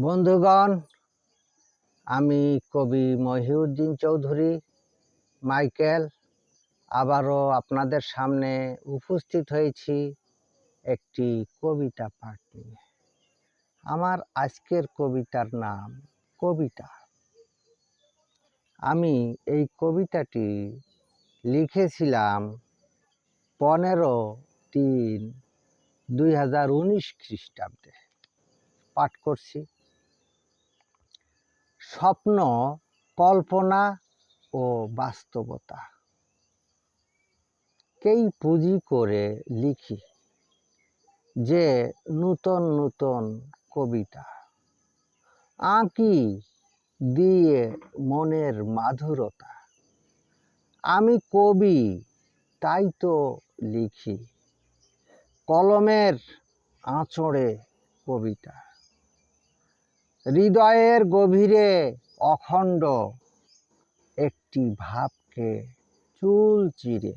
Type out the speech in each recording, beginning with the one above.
বন্ধুগণ, আমি কবি মহিউদ্দিন চৌধুরী, মাইকেল, আবারও আপনাদের সামনে উপস্থিত হয়েছি একটি কবিতা পাঠ নিয়ে। আমার আজকের কবিতার নাম কবিতা। আমি এই কবিতাটি লিখেছিলাম পনেরো তিন দুই হাজার উনিশ খ্রিস্টাব্দে। পাঠ করছি। স্বপ্ন, কল্পনা ও বাস্তবতা। কেই পুঁজি করে লিখি? যে নূতন নূতন কবিতা। আঁকি দিয়ে মনের মাধুরতা। আমি কবি, তাই তো লিখি। কলমের আঁচড়ে কবিতা। হৃদয়ের গভীরে অখণ্ড একটি ভাবকে চুল চিরে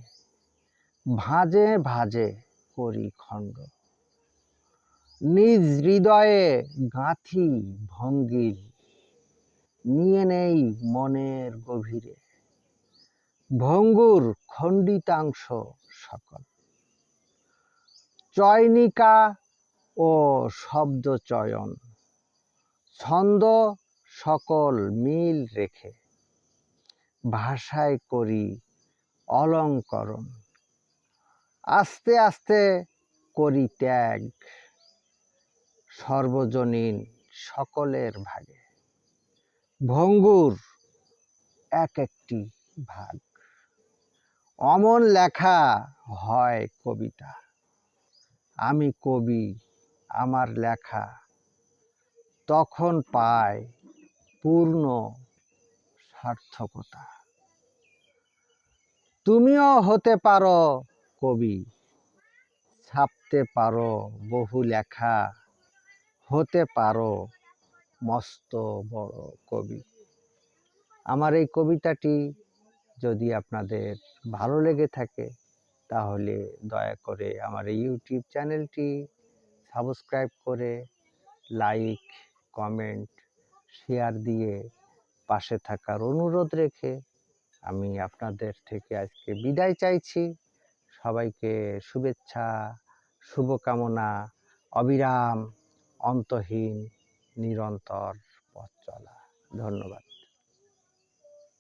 ভাঁজে ভাঁজে করি খণ্ড নিজ হৃদয়ে গাঁথি ভঙ্গিল, নিয়ে নেই মনের গভীরে। ভঙ্গুর খণ্ডিতাংশ সকল। চয়নিকা ও শব্দ চয়ন ছন্দ সকল মিল রেখে ভাষায় করি অলঙ্করণ। আস্তে আস্তে করি ত্যাগ সর্বজনীন সকলের ভাগে। ভঙ্গুর এক একটি ভাগ। অমন লেখা হয় কবিতা। আমি কবি, আমার লেখা তখন পায় পূর্ণ সার্থকতা। তুমিও হতে পারো কবি, ছাপতে পারো বহু লেখা, হতে পারো মস্ত বড় কবি। আমার এই কবিতাটি যদি আপনাদের ভালো লেগে থাকে, তাহলে দয়া করে আমার এই ইউটিউব চ্যানেলটি সাবস্ক্রাইব করে লাইক কমেন্ট শেয়ার দিয়ে পাশে থাকার অনুরোধ রেখে আমি আপনাদের থেকে আজকে বিদায় চাইছি। সবাইকে শুভেচ্ছা, শুভকামনা, অবিরাম, অন্তহীন, নিরন্তর পথ চলা। ধন্যবাদ।